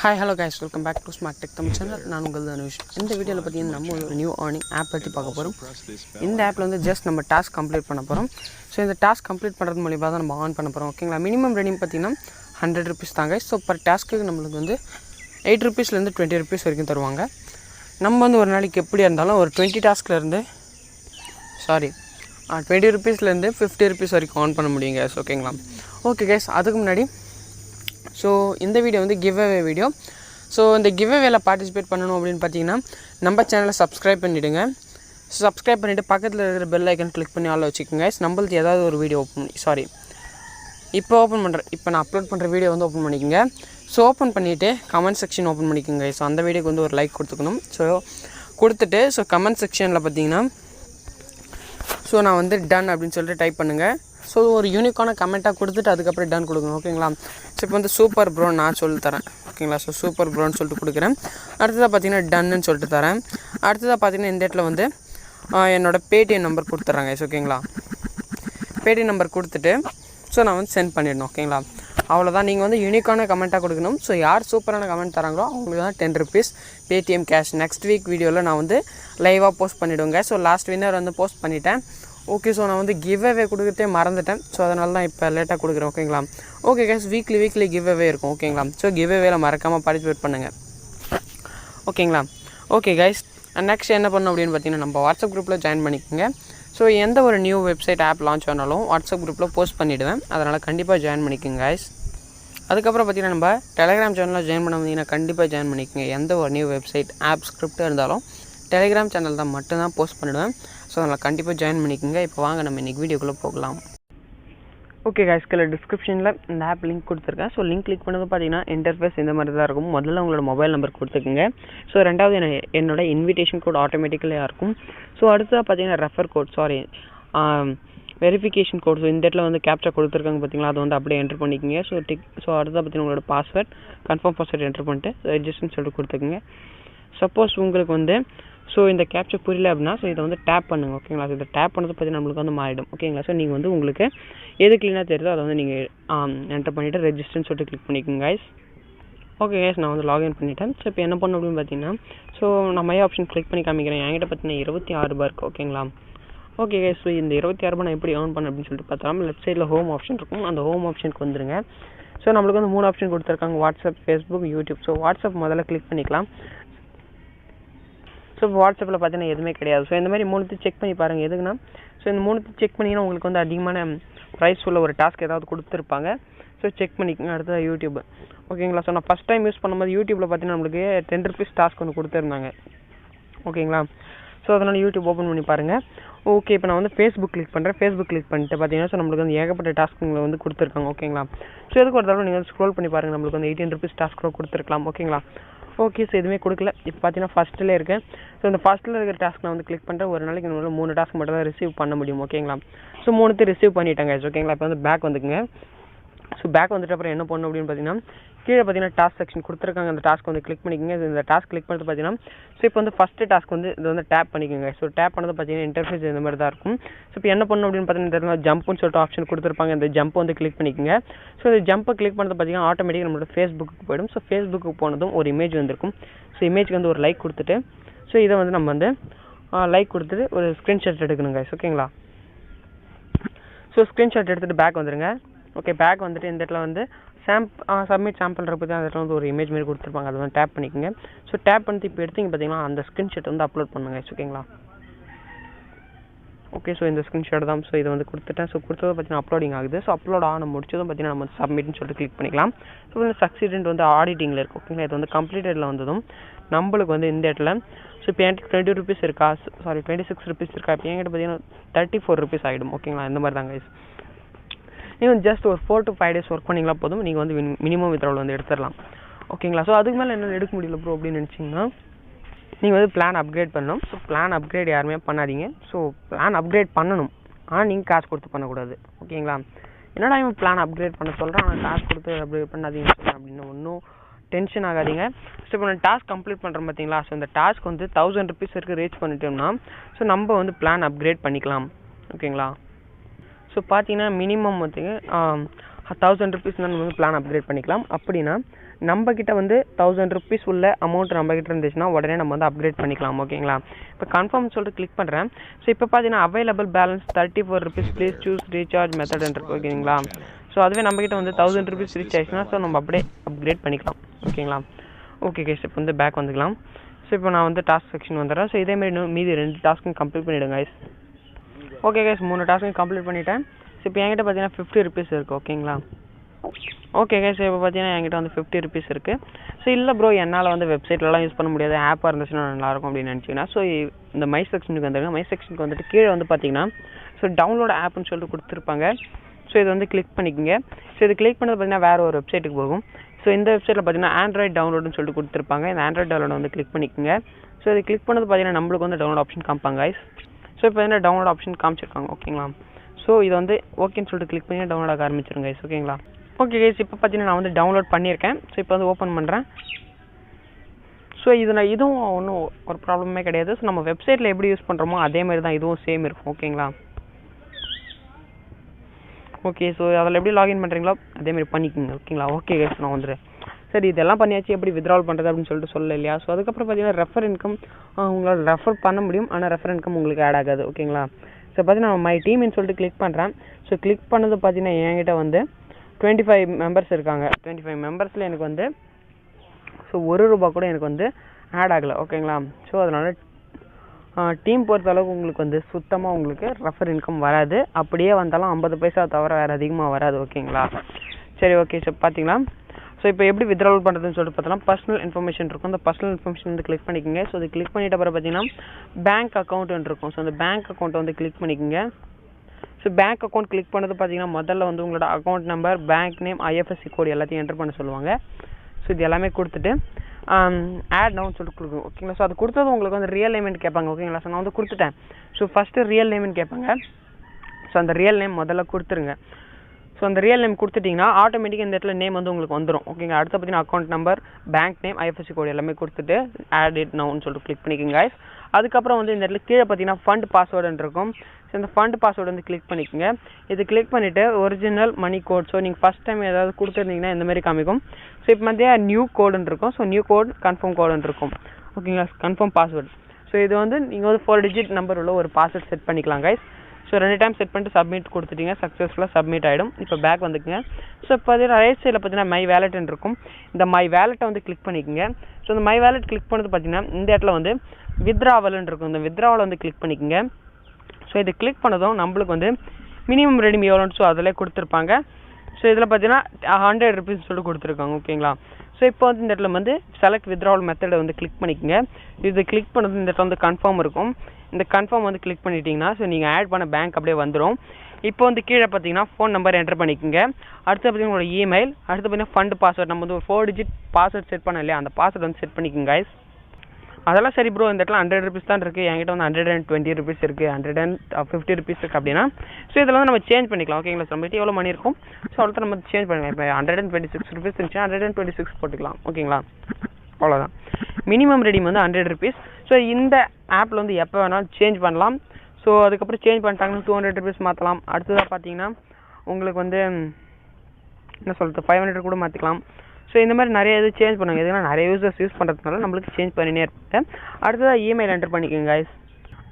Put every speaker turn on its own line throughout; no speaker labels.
Hi hello guys welcome back to smart tech Tamil channel நான் உங்கள் தனுஷ் இந்த வீடியோவில் பார்த்தீங்கன்னா நம்ம ஒரு நியூ ஏர்னிங் ஆப் பற்றி பார்க்க போகிறோம் இந்த ஆப்பில் வந்து ஜஸ்ட் நம்ம டாஸ்க் கம்ப்ளீட் பண்ண போகிறோம் ஸோ இந்த டாஸ்க் கம்ப்ளீட் பண்ணுறது மூலியமாக தான் நம்ம ஆன் பண்ண போகிறோம் ஓகேங்களா மினிமம் ரெடியும் பார்த்தீங்கன்னா ஹண்ட்ரட் ருபீஸ் தாங்க. ஸோ பர் டாஸ்க்கு நம்மளுக்கு வந்து எயிட் ருபீஸ்லேருந்து டுவெண்ட்டி ருபீஸ் வரைக்கும் தருவாங்க. நம்ம வந்து ஒரு நாளைக்கு எப்படி இருந்தாலும் ஒரு டுவெண்ட்டி டாஸ்க்லேருந்து சாரி டுவெண்ட்டி ருபீஸ்லேருந்து ஃபிஃப்டி ருபீஸ் வரைக்கும் ஆன் பண்ண முடியுங்க. ஓகேங்களா ஓகே கேஸ் அதுக்கு முன்னாடி ஸோ இந்த வீடியோ வந்து கிவ் அவே வீடியோ ஸோ இந்த கிவ் அவேல பார்ட்டிசிபேட் பண்ணணும் அப்படின்னு பார்த்தீங்கன்னா நம்ம சேனலை சப்ஸ்கிரைப் பண்ணிவிடுங்க சப்ஸ்கிரைப் பண்ணிவிட்டு பக்கத்தில் இருக்கிற பெல் ஐக்கன் கிளிக் பண்ணி ஆள் வச்சுக்கோங்க. நம்மளுக்கு ஏதாவது ஒரு வீடியோ ஓப்பன் பண்ணி சாரி இப்போ ஓப்பன் பண்ணுற இப்போ நான் அப்லோட் பண்ணுற வீடியோ வந்து ஓப்பன் பண்ணிக்கோங்க. ஸோ ஓப்பன் பண்ணிவிட்டு கமெண்ட் செக்ஷன் ஓப்பன் பண்ணிக்கோங்க. ஸோ அந்த வீடியோக்கு வந்து ஒரு லைக் கொடுத்துக்கணும். ஸோ கொடுத்துட்டு ஸோ கமெண்ட் செக்ஷனில் பார்த்தீங்கன்னா ஸோ நான் வந்து டன் அப்படின்னு சொல்லிட்டு டைப் பண்ணுங்கள் ஸோ ஒரு யூனிக்கான கமெண்ட்டாக கொடுத்துட்டு அதுக்கப்புறம் டன் கொடுக்கணும் ஓகேங்களா ஸோ இப்போ வந்து சூப்பர் ப்ரோ நான் சொல்லி தரேன் ஓகேங்களா ஸோ சூப்பர் ப்ரோன்னு சொல்லிட்டு கொடுக்குறேன். அடுத்ததாக பார்த்தீங்கன்னா டன்னு சொல்லிட்டு தரேன். அடுத்ததாக பார்த்தீங்கன்னா இந்த இடத்துல வந்து என்னோடய என்னோட பேடிஎம் நம்பர் கொடுத்துட்றாங்க ஓகேங்களா பேடிஎம் நம்பர் கொடுத்துட்டு ஸோ நான் வந்து சென்ட் பண்ணிடணும் ஓகேங்களா அவ்வளோதான் நீங்கள் வந்து யூனிக்கான கமெண்ட்டாக கொடுக்கணும். ஸோ யார் சூப்பரான கமெண்ட் தராங்களோ அவங்களுக்கு தான் ten rupees Paytm cash next week வீடியோவில் நான் வந்து லைவாக போஸ்ட் பண்ணிவிடுவேங்க ஸோ லாஸ்ட் வின்னர் வந்து போஸ்ட் பண்ணிட்டேன். ஓகே ஸோ நான் வந்து கிவ் அவே கொடுக்கறதே மறந்துட்டேன். ஸோ அதனால தான் இப்போ லேட்டாக கொடுக்குறேன் ஓகேங்களா okay cash weekly weekly give away இருக்கும் ஓகேங்களா ஸோ கிவ் அவேல மறக்காமல் பார்ட்டிசிபேட் பண்ணுங்கள் ஓகேங்களா ஓகே கைஸ் நெக்ஸ்ட் என்ன பண்ணணும் அப்படின்னு பார்த்தீங்கன்னா நம்ம வாட்ஸ்அப் குரூப்பில் ஜாயின் பண்ணிக்கோங்க. ஸோ எந்த ஒரு நியூ வெப்சைட் ஆப் லான்ச் ஆனாலும் வாட்ஸ்அப் குரூப்பில் போஸ்ட் பண்ணிவிடுவேன் அதனால் கண்டிப்பாக ஜாயின் பண்ணிக்கோங்க கைஸ் அதுக்கப்புறம் பார்த்தீங்கன்னா நம்ம டெலிகிராம் சேனலில் ஜாயின் பண்ண வந்தீங்கன்னா கண்டிப்பாக ஜாயின் பண்ணிக்கோங்க. எந்த ஒரு நியூ வெப்சைட் ஆப் ஸ்கிரிப்ட் இருந்தாலும் டெலிகிராம் சேனல் தான் மட்டும்தான் போஸ்ட் பண்ணிவிடுவேன் அதனால் கண்டிப்பாக ஜாயின் பண்ணிக்கோங்க. இப்போ வாங்க நம்ம இன்றைக்கி வீடியோக்குள்ளே போகலாம். ஓகே கைஸ் கீழே டிஸ்கிரிப்ஷனில் இந்த ஆப் லிங்க் கொடுத்துருக்கேன். ஸோ லிங்க் கிளிக் பண்ணது பார்த்தீங்கன்னா இன்டர்ஃபேஸ் இந்த மாதிரி தான் இருக்கும். முதல்ல உங்களோட மொபைல் நம்பர் கொடுத்துக்குங்க. ஸோ ரெண்டாவது என்ன- என்னோட இன்விடேஷன் கோட் ஆட்டோமேட்டிக்கலாக இருக்கும். ஸோ அடுத்ததாக பார்த்தீங்கன்னா refer code sorry verification code so இந்த இடத்துல வந்து கேப்சா கொடுத்துருக்காங்க பார்த்தீங்களா அதை வந்து அப்படியே என்டர் பண்ணிக்கோங்க. ஸோ டிக் ஸோ அடுத்ததாக பார்த்தீங்கன்னா உங்களோட பாஸ்வேர்ட் கன்ஃபார்ம் பாஸ்வேர்ட் என்டர் பண்ணிட்டு ரெஜிஸ்டர்னு சொல்லிட்டு கொடுத்துக்குங்க. சப்போஸ் உங்களுக்கு வந்து ஸோ இந்த கேப்சர் புரியல அப்படின்னா ஸோ இதை வந்து டேப் பண்ணுங்க ஓகேங்களா ஸோ இதை டேப் பண்ணது பற்றி நம்மளுக்கு வந்து மாறிடும் ஓகேங்களா ஸோ நீங்கள் வந்து உங்களுக்கு எது க்ளீனாக தெரியுதோ அதை வந்து நீங்கள் என்டர் um, பண்ணிவிட்டு ரெஜிஸ்டர்னு சொல்லிட்டு கிளிக் பண்ணிக்கோங்க கைஸ் ஓகே கேஸ் நான் வந்து லாகின் பண்ணிட்டேன். ஸோ இப்போ என்ன பண்ணணும் அப்படின்னு பார்த்தீங்கன்னா ஸோ நான் மை ஆப்ஷன் கிளிக் பண்ணி காமிக்கிறேன். என்கிட்ட பார்த்தீங்கன்னா இருபத்தி ஆறு ரூபா இருக்குது ஓகேங்களா ஓகே கேஸ் ஸோ இந்த இருபத்தி ஆறு ரூபாய் நான் எப்படி ஏர்ன் பண்ண அப்படின்னு சொல்லிட்டு பார்த்தா லெஃப்ட் சைடில் ஹோம் ஆப்ஷன் இருக்கும். அந்த ஹோம் ஆப்ஷனுக்கு வந்துருங்க. ஸோ நம்மளுக்கு வந்து மூணு ஆப்ஷன் கொடுத்துருக்காங்க. WhatsApp Facebook YouTube so WhatsApp முதல்ல கிளிக் பண்ணிக்கலாம். ஸோ வாட்ஸ்அப்பில் பார்த்தீங்கன்னா எதுவுமே கிடையாது. ஸோ இந்த மாதிரி மூணுத்தையும் செக் பண்ணி பாருங்கள் எதுக்குன்னா ஸோ இந்த மூணுத்தையும் செக் பண்ணிங்கன்னா உங்களுக்கு வந்து அதிகமான ப்ரைஸ் உள்ள ஒரு டாஸ்க் ஏதாவது கொடுத்துருப்பாங்க. ஸோ செக் பண்ணிக்கோங்க. அடுத்தது யூடியூப் ஓகேங்களா ஸோ நான் ஃபஸ்ட் டைம் யூஸ் பண்ணும்போது யூடியூப்பில் பார்த்தீங்கன்னா நம்மளுக்கு டென் ருபீஸ் டாஸ்க் ஒன்று கொடுத்துருந்தாங்க. ஓகேங்களா ஸோ அதனால் யூடியூப் ஓப்பன் பண்ணி பாருங்கள் ஓகே இப்போ நான் வந்து ஃபேஸ்புக் கிளிக் பண்ணுறேன் ஃபேஸ்புக் கிளிக் பண்ணிட்டு பார்த்தீங்கன்னா ஸோ நம்மளுக்கு வந்து ஏகப்பட்ட டாஸ்க்குங்களை வந்து கொடுத்துருக்காங்க. ஓகேங்களா ஸோ எதுக்கு ஒரு தடவை நீங்கள் வந்து ஸ்க்ரோல் பண்ணி பாருங்கள் நம்மளுக்கு வந்து எயிட்டீன் ருபீஸ் டாஸ்க் கூட கொடுத்துருக்கலாம். ஓகேங்களா ஓகே எதுவுமே கொடுக்கல. இப்போ பார்த்தீங்கன்னா ஃபஸ்ட்டில் இருக்கேன். ஸோ இந்த ஃபஸ்ட்டில் இருக்கிற டாஸ்க் நான் வந்து கிளிக் பண்ணுறேன் ஒரு நாளைக்கு நம்மளால் மூணு டாஸ்க் மட்டும் தான் ரிசீவ் பண்ண முடியும் ஓகேங்களா ஸோ மூணுத்தையும் ரிசீவ் பண்ணிட்டேங்க ஓகேங்களா இப்போ வந்து பேக் வந்துக்குங்க. ஸோ பேக் வந்துட்டு அப்புறம் என்ன பண்ணணும் அப்படின்னு பார்த்தீங்கன்னா கீழே பார்த்தீங்கன்னா டாஸ்க் செக்ஷன் கொடுத்துருக்காங்க. அந்த டாஸ்க் வந்து கிளிக் பண்ணிக்கோங்க. இந்த டாஸ்க் கிளிக் பண்ணது பார்த்தீங்கன்னா ஸோ இப்போ வந்து ஃபஸ்ட்டு டாஸ்க் வந்து இது வந்து டேப் பண்ணிக்கோங்க. ஸோ டேப் பண்ணது பார்த்தீங்கன்னா இன்டர்ஃபேஸ் இந்த மாதிரி தான் இருக்கும். ஸோ இப்போ என்ன பண்ணணும் அப்படின்னு பார்த்தீங்கன்னா ஜம்ப்னு சொல்லிட்டு ஆப்ஷன் கொடுத்துருப்பாங்க. இந்த ஜம்ப் வந்து கிளிக் பண்ணிக்கோங்க. ஸோ இந்த ஜம்பை கிளிக் பண்ணது பார்த்தீங்கன்னா ஆட்டோமேட்டிக்காக நம்மளோட ஃபேஸ்புக்கு போயிடும். ஸோ ஃபேஸ்புக்கு போனதும் ஒரு இமேஜ் வந்திருக்கும். ஸோ இமேஜ்க்கு வந்து ஒரு லைக் கொடுத்துட்டு ஸோ இதை வந்து நம்ம வந்து லைக் கொடுத்துட்டு ஒரு ஸ்க்ரீன்ஷாட் எடுக்கணுங்க. ஓகேங்களா ஸோ ஸ்க்ரீன்ஷாட் எடுத்துகிட்டு பேக் வந்துடுங்க ஓகே பேக் வந்துட்டு இந்த இடத்துல வந்து சாம்ப் சப்மிட் சாம்பிள் பற்றி அந்த இடத்துல வந்து ஒரு இமேஜ் மாரி கொடுத்துருப்பாங்க. அதை வந்து டேப் பண்ணிக்கோங்க. ஸோ டேப் பண்ணிட்டு இப்போ எடுத்தீங்க பார்த்தீங்கன்னா அந்த ஸ்க்ரீன்ஷாட் வந்து அப்லோட் பண்ணுங்க ஓகேங்களா ஓகே ஸோ இந்த ஸ்க்ரீன்ஷாட் தான். ஸோ இதை வந்து கொடுத்துட்டேன். ஸோ கொடுத்தது பார்த்தீங்கன்னா அப்லோடிங் ஆகுது. ஸோ அப்லோட் ஆன முடிச்சதும் பார்த்தீங்கன்னா நம்ம சப்மிட்னு சொல்லிட்டு கிளிக் பண்ணிக்கலாம். ஸோ இந்த சக்சிடென்ட் வந்து ஆடிட்டிங்கில் இருக்குது ஓகேங்களா இது வந்து கம்ப்ளீட்டடில் வந்ததும் நம்மளுக்கு வந்து இந்த இடத்துல ஸோ இப்போ என்கிட்ட டுவெண்ட்டி ருபீஸ் இருக்கா? சாரி டுவெண்ட்டி சிக்ஸ் ருபீஸ் இருக்கா? இப்போ என்கிட்ட பார்த்தீங்கன்னா தேர்ட்டி ஃபோர் ருபீஸ் ஆகிடும் ஓகேங்களா இந்த மாதிரி தாங்க கைஸ் நீங்கள் ஜஸ்ட் ஒரு four to five days work பண்ணிங்களா போதும். நீங்கள் வந்து மினிமம் வித்ராவல் வந்து எடுத்துடலாம். ஓகேங்களா ஸோ அதுக்கு மேலே என்னால் எடுக்க முடியல ப்ரோ அப்படின்னு நினச்சிங்கன்னா நீங்கள் வந்து பிளான் அப்கிரேட் பண்ணணும். ஸோ பிளான் அப்கிரேட் யாருமே பண்ணாதீங்க. ஸோ பிளான் அப்கிரேட் பண்ணணும். ஆனால் நீங்கள் காசு கொடுத்து பண்ணக்கூடாது. ஓகேங்களா என்னடா இவன் பிளான் அப்கிரேட் பண்ண சொல்கிறான் ஆனால் காசு கொடுத்து அப்கிரேட் பண்ணாதீங்க அப்படின்னு ஒன்றும் டென்ஷன் ஆகாதீங்க. ஸோ இப்போ நான் டாஸ்க் கம்ப்ளீட் பண்ணுறேன் பார்த்தீங்களா ஸோ இந்த டாஸ்க் வந்து தௌசண்ட் ருபீஸ் வரைக்கும் ரீச் பண்ணிட்டோம்னா ஸோ நம்ம வந்து பிளான் அப்கிரேட் பண்ணிக்கலாம். ஓகேங்களா ஸோ பார்த்தீங்கன்னா மினிமம் வந்து தௌசண்ட் ருபீஸ் நம்ம வந்து பிளான் அப்கிரேட் பண்ணிக்கலாம். அப்படின்னா நம்ம கிட்ட வந்து தௌசண்ட் ருபீஸ் உள்ள அமௌண்ட் நம்ம கிட்ட இருந்துச்சுன்னா உடனே நம்ம வந்து அப்கிரேட் பண்ணிக்கலாம் ஓகேங்களா இப்போ கன்ஃபார்ம் சொல்லிட்டு கிளிக் பண்ணுறேன் ஸோ இப்போ பார்த்தீங்கன்னா available balance thirty four rupees please choose recharge method இருக்கு ஓகேங்களா ஸோ அதுவே நம்ம கிட்ட வந்து தௌசண்ட் ருபீஸ் ரீச் ஆயிடுச்சுன்னா ஸோ நம்ம அப்படியே அப்கிரேட் பண்ணிக்கலாம் ஓகேங்களா ஓகே கேஸ் இப்போ வந்து பேக் வந்துக்கலாம். ஸோ இப்போ நான் வந்து டாஸ்க் செக்ஷன் வந்துடுறேன். ஸோ இதேமாரி மீதி ரெண்டு டாஸ்க்கும் கம்ப்ளீட் பண்ணிவிடுங்க ஓகே கைஸ் மூணு டாஸ்க்கு கம்ப்ளீட் பண்ணிட்டேன். ஸோ இப்போ என்கிட்ட பார்த்தீங்கன்னா ஃபிஃப்டி ருபீஸ் இருக்குது ஓகேங்களா ஓகே கைஸ் இப்போ பார்த்தீங்கன்னா என்கிட்ட வந்து ஃபிஃப்டி ருபீஸ் இருக்குது ஸோ இல்லை ப்ரோ என்னால் வந்து வெப்சைட்லலாம் யூஸ் பண்ண முடியாது. ஆப்பாக இருந்துச்சுன்னா நல்லாயிருக்கும் அப்படின்னு நினச்சிங்கன்னா ஸோ இந்த மை செக்ஷனுக்கு வந்துருங்க. மை செக்ஷனுக்கு வந்துட்டு கீழே வந்து பார்த்தீங்கன்னா ஸோ டவுன்லோட் ஆப்னு சொல்லிட்டு கொடுத்துருப்பாங்க. ஸோ இது வந்து கிளிக் பண்ணிக்கோங்க. ஸோ இது கிளிக் பண்ணது பார்த்தீங்கன்னா வேறு ஒரு வெப்சைட்டுக்கு போகும். ஸோ இந்த வெப்சைட்டில் பார்த்தீங்கன்னா ஆண்ட்ராய்ட் டவுன்லோடுன்னு சொல்லிட்டு கொடுத்துருப்பாங்க. இந்த ஆண்ட்ராய்ட் டவுன்லோட் வந்து கிளிக் பண்ணிக்கோங்க. ஸோ இது கிளிக் பண்ணது பார்த்தீங்கன்னா நம்மளுக்கு வந்து டவுன்லோட் ஆப்ஷன் காமிப்பாங்க ஸோ இப்போ என்ன டவுன்லோட் ஆப்ஷன் காமிச்சிருக்காங்க ஓகேங்களா ஸோ இது வந்து ஓகேன்னு சொல்லிட்டு கிளிக் பண்ணி டவுன்லோட் ஆக ஆரம்பிச்சிருங்க கைஸ் ஓகேங்களா ஓகே கைஸ் இப்போ பார்த்தீங்கன்னா நான் வந்து டவுன்லோட் பண்ணியிருக்கேன். ஸோ இப்போ வந்து ஓப்பன் பண்ணுறேன் ஸோ இதில் இதுவும் ஒன்றும் ஒரு ப்ராப்ளமே கிடையாது. ஸோ நம்ம வெப்சைட்டில் எப்படி யூஸ் பண்ணுறோமோ அதே மாதிரி தான் இதுவும் சேம் இருக்கும் ஓகேங்களா ஓகே ஸோ அதில் எப்படி லாகின் பண்ணுறீங்களோ அதேமாதிரி பண்ணிக்கோங்க ஓகேங்களா ஓகே கைஸ் நான் வந்துடுறேன். சரி இதெல்லாம் பண்ணியாச்சு எப்படி வித்ரால் பண்ணுறது அப்படின்னு சொல்லிட்டு சொல்ல இல்லையா? ஸோ அதுக்கப்புறம் பார்த்தீங்கன்னா ரெஃபர் இன்கம் உங்களால் ரெஃபர் பண்ண முடியும். ஆனால் ரெஃபர் இன்கம் உங்களுக்கு ஆட் ஆகாது ஓகேங்களா ஸோ பார்த்தீங்கன்னா மை டீம்னு சொல்லிட்டு கிளிக் பண்ணுறேன் ஸோ கிளிக் பண்ணது பார்த்தீங்கன்னா என்கிட்ட வந்து டுவெண்ட்டி ஃபைவ் மெம்பர்ஸ் இருக்காங்க. டுவெண்ட்டி ஃபைவ் மெம்பர்ஸில் எனக்கு வந்து ஸோ ஒரு ரூபா கூட எனக்கு வந்து ஆட் ஆகலை ஓகேங்களா ஸோ அதனால் டீம் பொறுத்த அளவுக்கு உங்களுக்கு வந்து சுத்தமாக உங்களுக்கு ரெஃபர் இன்கம் வராது. அப்படியே வந்தாலும் ஐம்பது பைசா தவிர வேறு அதிகமாக வராது ஓகேங்களா சரி ஓகே சார் பார்த்தீங்களா ஸோ இப்போ எப்படி வித்ராவல் பண்ணுறதுன்னு சொல்லிட்டு பார்த்தோம்னா பர்சனல் இன்ஃபர்மேஷன் இருக்கும். அந்த பர்சனல் இன்ஃபர்மேஷன் வந்து கிளிக் பண்ணிக்கோங்க. ஸோ அது கிளிக் பண்ணிட்ட அப்புறம் பார்த்தீங்கன்னா பேங்க் அக்கௌண்ட் இருக்கும். ஸோ அந்த பேங்க் அக்கௌண்ட்டை வந்து கிளிக் பண்ணிக்கோங்க. ஸோ பேங்க் அக்கௌண்ட் கிளிக் பண்ணது பார்த்தீங்கன்னா முதல்ல வந்து உங்களோட account number bank name IFSC code எல்லாத்தையும் என்டர் பண்ண சொல்லுவாங்க. ஸோ இது எல்லாமே கொடுத்துட்டு um, ஆட் நவுன்னு சொல்லிட்டு கொடுக்கும் ஓகேங்களா ஸோ அது கொடுத்தது உங்களுக்கு வந்து ரியல் நேம்னு கேட்பாங்க. ஓகேங்களா ஸோ நான் வந்து கொடுத்துட்டேன். ஸோ ஃபஸ்ட்டு ரியல் நேம்னு கேட்பாங்க. ஸோ அந்த ரியல் நேம் முதல்ல கொடுத்துருங்க. ஸோ அந்த ரியல் நேம் கொடுத்துட்டிங்கன்னா ஆட்டோமேட்டிக்காக இந்த இடத்துல நேம் வந்து உங்களுக்கு வந்துடும் ஓகேங்க அடுத்து பார்த்தீங்கன்னா account number bank name IFSC code எல்லாமே கொடுத்துட்டு ஆட் இட் நவுன்னு சொல்லிட்டு கிளிக் பண்ணிக்கோங்க அதுக்கப்புறம் வந்து இந்த இடத்துல கீழே பார்த்தீங்கன்னா ஃபண்ட் பாஸ்வேர்டுன்னு இருக்கும். ஸோ இந்த ஃபண்ட் பாஸ்வேர்டு வந்து கிளிக் பண்ணிக்கோங்க. இது கிளிக் பண்ணிவிட்டு ஒரிஜினல் மணி கோட் ஸோ நீங்கள் ஃபஸ்ட் டைம் ஏதாவது கொடுத்துருந்தீங்கன்னா இந்த மாதிரி காமிக்கும். ஸோ இப்போ மத்திய நியூ கோடுன்னு இருக்கும். ஸோ நியூ கோட் கன்ஃபார்ம் கோடுன்னு இருக்கும். ஓகேங்களா கன்ஃபார்ம் பாஸ்வேர்டு ஸோ இது வந்து நீங்கள் வந்து ஃபோர் டிஜிட் நம்பர் உள்ள ஒரு பாஸ்வேர்ட் செட் பண்ணிக்கலாம் கைஸ் ஸோ ரெண்டு டைம் செட் பண்ணிட்டு சப்மிட் கொடுத்துட்டீங்க. சக்ஸஸ்ஃபுல்லாக சப்மிட் ஆகிடும் இப்போ பேக் வந்துக்குங்க. ஸோ இப்போ பார்த்தீங்கன்னா ரைட் சைடில் பார்த்தீங்கன்னா மை வேலெட்னு இருக்கும். இந்த மை வேலெட்டை வந்து கிளிக் பண்ணிக்கோங்க. ஸோ இந்த மை வேலெட் கிளிக் பண்ணது பார்த்தீங்கன்னா இந்த இடத்துல வந்து வித்ராவல்னு இருக்கும். இந்த வித்ராவல் வந்து கிளிக் பண்ணிக்கோங்க. ஸோ இதை கிளிக் பண்ணதும் நம்மளுக்கு வந்து மினிமம் ரெடிம் எவ்வளோன்னு ஸோ அதிலே கொடுத்துருப்பாங்க. ஸோ இதில் பார்த்தீங்கன்னா ஹண்ட்ரட் ருபீஸ் சொல்லிட்டு கொடுத்துருக்காங்க. ஓகேங்களா? ஸோ இப்போ வந்து இந்த இடத்துல வந்து செலக்ட் வித்ராவல் மெத்தடை வந்து கிளிக் பண்ணிக்கோங்க. இது கிளிக் பண்ணது இந்த இடத்துல வந்து கன்ஃபார்ம் இருக்கும். இந்த கன்ஃபார்ம் வந்து கிளிக் பண்ணிட்டீங்கன்னா ஸோ நீங்கள் ஆட் பண்ண பேங்க் அப்படியே வந்துடும் இப்போ வந்து கீழே பார்த்தீங்கன்னா ஃபோன் நம்பர் என்டர் பண்ணிக்கோங்க. அடுத்து பார்த்தீங்கன்னா உங்களோட இமெயில் அடுத்து பார்த்தீங்கன்னா ஃபண்ட் பாஸ்வேர்ட் நம்ம வந்து ஒரு ஃபோர் டிஜிட் பாஸ்வேர்ட் செட் பண்ண இல்லையா? அந்த பாஸ்வேர்ட் வந்து செட் பண்ணிக்கோங்க கைஸ் அதெல்லாம் சரி ப்ரோ இந்த இடத்துல ஹண்ட்ரட் ருபீஸ் தான் இருக்குது என்கிட்ட வந்து ஹண்ட்ரட் அண்ட் டுவெண்ட்டி ருபீஸ் இருக்குது ஹண்ட்ரட் அண்ட் ஃபிஃப்டி ருபீஸ் இருக்குது அப்படின்னா ஸோ இதில் வந்து நம்ம சேஞ்ச் பண்ணிக்கலாம். ஓகேங்களா ஸோ நம்மகிட்ட எவ்வளோ மணி இருக்கும்? ஸோ அவ்வளோ நம்ம சேஞ்ச் பண்ணிக்கலாம் இப்போ hundred and twenty six rupees இருந்துச்சு ஹண்ட்ரட் அண்ட் டுவெண்ட்டி சிக்ஸ் போட்டுக்கலாம் ஓகேங்களா அவ்வளோதான் மினிமம் ரெடிம் வந்து ஹண்ட்ரட் ருபீஸ் ஸோ இந்த ஆப்பில் வந்து எப்போ வேணாலும் சேஞ்ச் பண்ணலாம். ஸோ அதுக்கப்புறம் சேஞ்ச் பண்ணிட்டாங்கன்னா டூ ஹண்ட்ரட் ருபீஸ் மாற்றலாம் அடுத்ததாக பார்த்தீங்கன்னா உங்களுக்கு வந்து என்ன சொல்கிறது ஃபைவ் ஹண்ட்ரட் கூட மாற்றிக்கலாம் ஸோ இந்த மாதிரி நிறைய இது சேஞ்ச் பண்ணுங்க. எதுனா நிறைய யூசர்ஸ் யூஸ் பண்ணுறதுனால நம்மளுக்கு சேஞ்ச் பண்ணினே இருப்பேன். அடுத்ததாக இமெயில் என்டர் பண்ணிக்கோங்க கைஸ்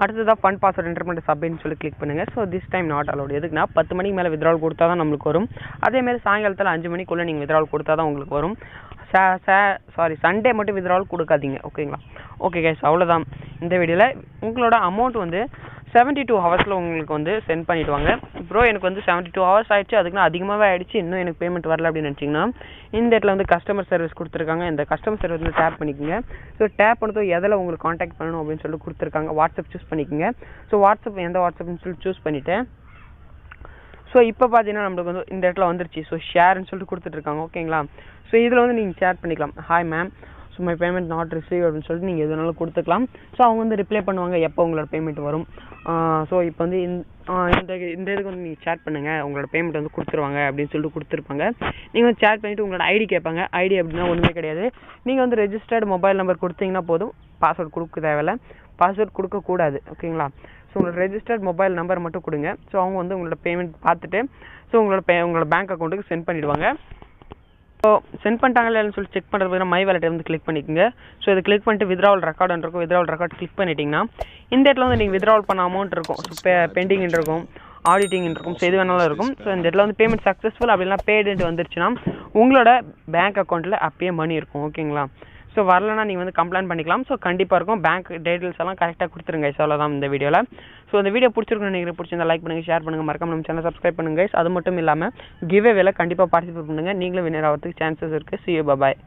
அடுத்ததாக ஃபண்ட் பாஸ்வேர்ட் என்டர் பண்ணிட்டு சப்மிட்னு சொல்லி கிளிக் பண்ணுங்கள் so this time not allowed எதுக்குன்னா பத்து மணிக்கு மேலே வித்ரால் கொடுத்தா தான் நம்மளுக்கு வரும். அதேமாதிரி சாயங்காலத்தில் அஞ்சு மணிக்குள்ளே நீங்கள் வித்ரால் கொடுத்தா தான் உங்களுக்கு வரும். சே சே சாரி சண்டே மட்டும் வித்ரால் கொடுக்காதீங்க ஓகேங்களா ஓகே கேஸ் அவ்வளோதான் இந்த வீடியோவில் உங்களோட அமௌண்ட் வந்து செவன்ட்டி டூ ஹவர்ஸில் உங்களுக்கு வந்து சென்ட் பண்ணிவிடுவாங்க ப்ரோ எனக்கு வந்து செவன்ட்டி டூ ஹவர்ஸ் ஆயிடுச்சு. அதுக்கு நான் அதிகமாகவே ஆயிடுச்சு. இன்னும் எனக்கு பேமெண்ட் வரல அப்படின்னு நினச்சிங்கன்னா இந்த இடத்துல வந்து கஸ்டமர் சர்வீஸ் கொடுத்துருக்காங்க. இந்த கஸ்டமர் சர்வீஸ் வந்து டேப் பண்ணிக்கோங்க. ஸோ டேப் பண்ணதும் எதில் உங்களுக்கு காண்டாக்ட் பண்ணணும் அப்படின்னு சொல்லி கொடுத்துருக்காங்க. வாட்ஸ்அப் சூஸ் பண்ணிக்கோங்க. ஸோ வாட்ஸ்அப் எந்த வாட்ஸ்அப்னு சொல்லி சூஸ் பண்ணிவிட்டு ஸோ இப்போ பார்த்தீங்கன்னா நம்மளுக்கு வந்து இந்த இடத்துல வந்துருச்சு. ஸோ ஷேர்னு சொல்லிட்டு கொடுத்துட்ருக்காங்க ஓகேங்களா ஸோ இதில் வந்து நீங்கள் ஷேர் பண்ணிக்கலாம். Hi ma'am so my payment not receive அப்படின்னு சொல்லிட்டு நீங்கள் எதுனாலும் கொடுத்துக்கலாம். ஸோ அவங்க வந்து ரிப்ளை பண்ணுவாங்க எப்போ உங்களோட பேமெண்ட் வரும். ஸோ இப்போ வந்து இந்த இந்த இந்த இதுக்கு வந்து நீங்கள் சேட் பண்ணுங்கள் உங்களோட பேமெண்ட் வந்து கொடுத்துருவாங்க அப்படின்னு சொல்லிட்டு கொடுத்துருப்பாங்க. நீங்கள் வந்து சேட் பண்ணிவிட்டு உங்களோட ஐடி கேட்பாங்க. ஐடி அப்படின்னா ஒன்றுமே கிடையாது. நீங்கள் வந்து ரெஜிஸ்டர்டு மொபைல் நம்பர் கொடுத்தீங்கன்னா போதும். பாஸ்வேர்ட் கொடுக்க தேவையில்ல. பாஸ்வேர்ட் கொடுக்கக்கூடாது ஓகேங்களா ஸோ உங்களோட ரெஜிஸ்டர்ட் மொபைல் நம்பர் மட்டும் கொடுங்க. ஸோ அவங்க வந்து உங்களோட பேமெண்ட் பார்த்துட்டு ஸோ உங்களோட பே உங்களோட பேங்க் அக்கௌண்ட்டுக்கு சென்ட் பண்ணிவிடுவாங்க சென்ட் பண்ணிட்டாங்க இல்லைன்னு சொல்லி செக் பண்ணுறதுக்கு மை வேலெட்டை வந்து கிளிக் பண்ணிக்கோங்க. ஸோ இதை கிளிக் பண்ணிட்டு வித்ராவல் ரெக்கார்டு இருக்கும். வித்ராவல் ரெக்கார்ட் கிளிக் பண்ணிட்டீங்கன்னா இந்த இடத்துல வந்து நீங்கள் வித்ராவல் பண்ண அமௌண்ட் இருக்கும். ஸோ பே பெண்டிங் இருக்கும் ஆடிட்டிங் இருக்கும் ஸோ எது வேணாலும் இருக்கும். ஸோ இந்த இடத்துல வந்து பேமெண்ட் சக்ஸஸ்ஃபுல் அப்படின்னா பேடுன்ட்டு வந்துருச்சுன்னா உங்களோட பேங்க் அக்கௌண்ட்டில் அப்பயே மணி இருக்கும். ஓகேங்களா ஸோ வரலன்னா நீங்கள் வந்து கம்ப்ளைண்ட் பண்ணிக்கலாம். ஸோ கண்டிப்பாக இருக்கும். பேங்க் டீட்டெயில்ஸ் எல்லாம் கரெக்டாக கொடுத்துருங்க ஸோ அவ்வளோதான் இந்த வீடியோவில் ஸோ இந்த வீடியோ பிடிச்சிருக்குன்னு நினைக்கிறேன். பிடிச்சிருந்தா லைக் பண்ணுங்கள் ஷேர் பண்ணுங்கள் மறக்காம நம்ம சேனல் சப்ஸ்கிரைப் பண்ணுங்கள் அது மட்டும் இல்லாமல் கிவ் வேல கண்டிப்பாக பார்ட்டிசிபேட் பண்ணுங்கள் நீங்களும் வின்னர் ஆகிறதுக்கு சான்சஸ் இருக்குது சி யூ பாய்